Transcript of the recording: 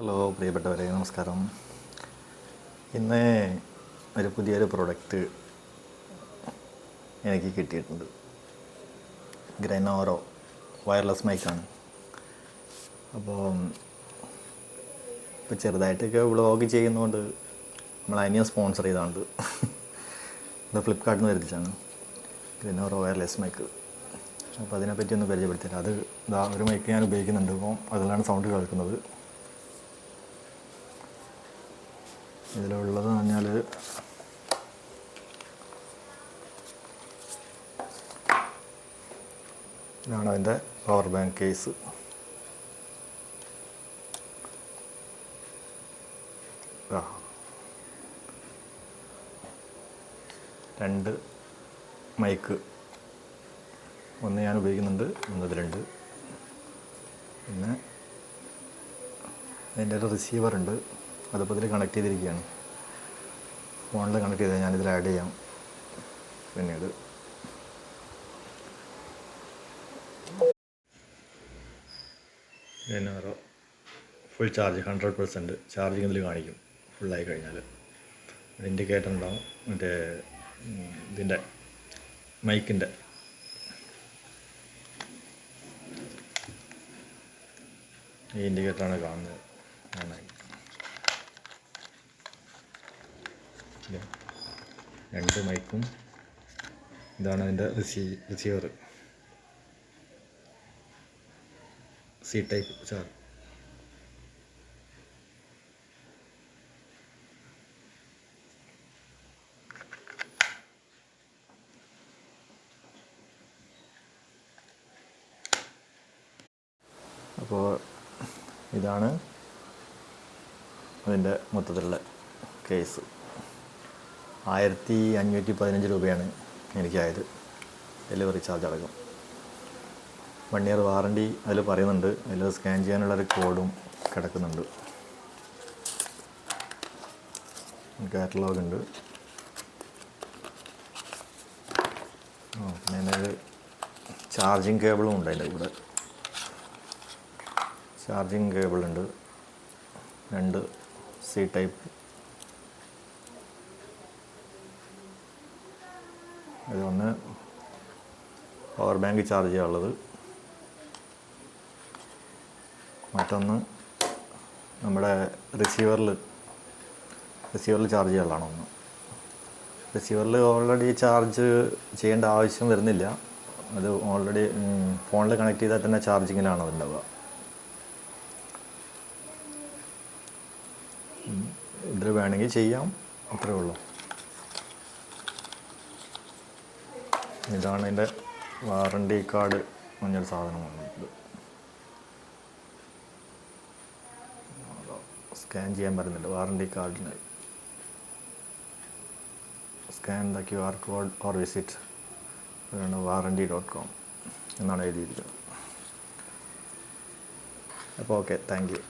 Hello പ്രിയപ്പെട്ടവരെ നമസ്കാരം. ഇന്ന് ഒരു പുതിയൊരു പ്രൊഡക്റ്റ് എനിക്ക് കിട്ടിയിട്ടുണ്ട്. ഗ്രനോറോ വയർലെസ് മൈക്കാണ് അപ്പോൾ ഇപ്പോൾ ചെറുതായിട്ടൊക്കെ വ്ളോഗ് ചെയ്യുന്നതുകൊണ്ട് നമ്മൾ അതിനെ സ്പോൺസർ ചെയ്തുകൊണ്ട് ഇത് ഫ്ലിപ്കാർട്ടിൽ നിന്ന് വരുത്തിച്ചാണ് ഗ്രനോറോ വയർലെസ് മൈക്ക് അപ്പോൾ അതിനെപ്പറ്റി ഒന്ന് പരിചയപ്പെടുത്തില്ല അത് ഇതാ ഒരു മൈക്ക് ഞാൻ ഉപയോഗിക്കുന്നുണ്ട്. ഇപ്പോൾ അതിലാണ് സൗണ്ട് കേൾക്കുന്നത്. ഇതിലുള്ളത് പറഞ്ഞാൽ ഇതാണ് അതിന്റെ പവർ ബാങ്ക് കേസ് രണ്ട് മൈക്ക് ഒന്ന് ഞാൻ ഉപയോഗിക്കുന്നുണ്ട് ഒന്ന് ഇതിലുണ്ട് പിന്നെ അതിന്റെ ഒരു റിസീവർ ഉണ്ട്. അതിപ്പോൾ ഇതിൽ കണക്ട് ചെയ്തിരിക്കുകയാണ്. ഫോണിൽ കണക്ട് ചെയ്താൽ ഞാനിതിൽ ആഡ് ചെയ്യാം. പിന്നീട്. ഇതിനോരോ full charge hundred percent charging ഇതിൽ കാണിക്കും. ഫുള്ളായി കഴിഞ്ഞാൽ ഇൻഡിക്കേറ്റർ ഉണ്ടാവും. മറ്റേ ഇതിന്റെ മൈക്കിന്റെ ഈ ഇൻഡിക്കേറ്ററാണ് കാണുന്നത്. നന്നായി. രണ്ട് മൈക്കും ഇതാണ് അതിന്റെ റിസീവ് റിസീവർ സി ടൈപ്പ് ചാർ അപ്പോൾ ഇതാണ് അതിന്റെ മൊത്തത്തിലുള്ള കേസ് ആയിരത്തി അഞ്ഞൂറ്റി പതിനഞ്ച് രൂപയാണ് എനിക്കായത്. ഡെലിവറി ചാർജ് അടക്കം. വൺ ഇയർ വാറണ്ടി അതിൽ പറയുന്നുണ്ട്. അതിൽ സ്കാൻ ചെയ്യാനുള്ളൊരു കോഡും കിടക്കുന്നുണ്ട്. കാറ്റലോഗ് ഉണ്ട്. പിന്നെ ചാർജിങ് കേബിളും ഉണ്ട് അതിന്റെ കൂടെ. ചാർജിങ് കേബിളുണ്ട് രണ്ട് സി ടൈപ്പ് ഇതൊന്ന് പവർ ബാങ്ക് ചാർജ് ചെയ്യാനുള്ളത്. മറ്റൊന്ന് നമ്മുടെ റിസീവറിൽ റിസീവറിൽ ചാർജ് ചെയ്യാനുള്ളതാണ് ഒന്ന്. റിസീവറിൽ ഓൾറെഡി ചാർജ് ചെയ്യേണ്ട ആവശ്യം വരുന്നില്ല. അത് ഓൾറെഡി ഫോണിൽ കണക്ട് ചെയ്താൽ തന്നെ ചാർജിങ്ങിലാണ് അതുണ്ടാവുക ഇതിൽ വേണമെങ്കിൽ ചെയ്യാം. അത്രേ ഉള്ളൂ. ഇതാണ് അതിന്റെ വാറണ്ടി കാർഡ് മഞ്ഞൊരു സാധനമാണ് സ്കാൻ ചെയ്യാൻ പറ്റുന്നില്ല വാറണ്ടി കാർഡിന്. Scan the Q R code or visit അതാണ് വാറണ്ടി ഡോട്ട് കോം എന്നാണ് എഴുതിയിരിക്കുന്നത്. അപ്പോൾ ഓക്കെ താങ്ക് യു.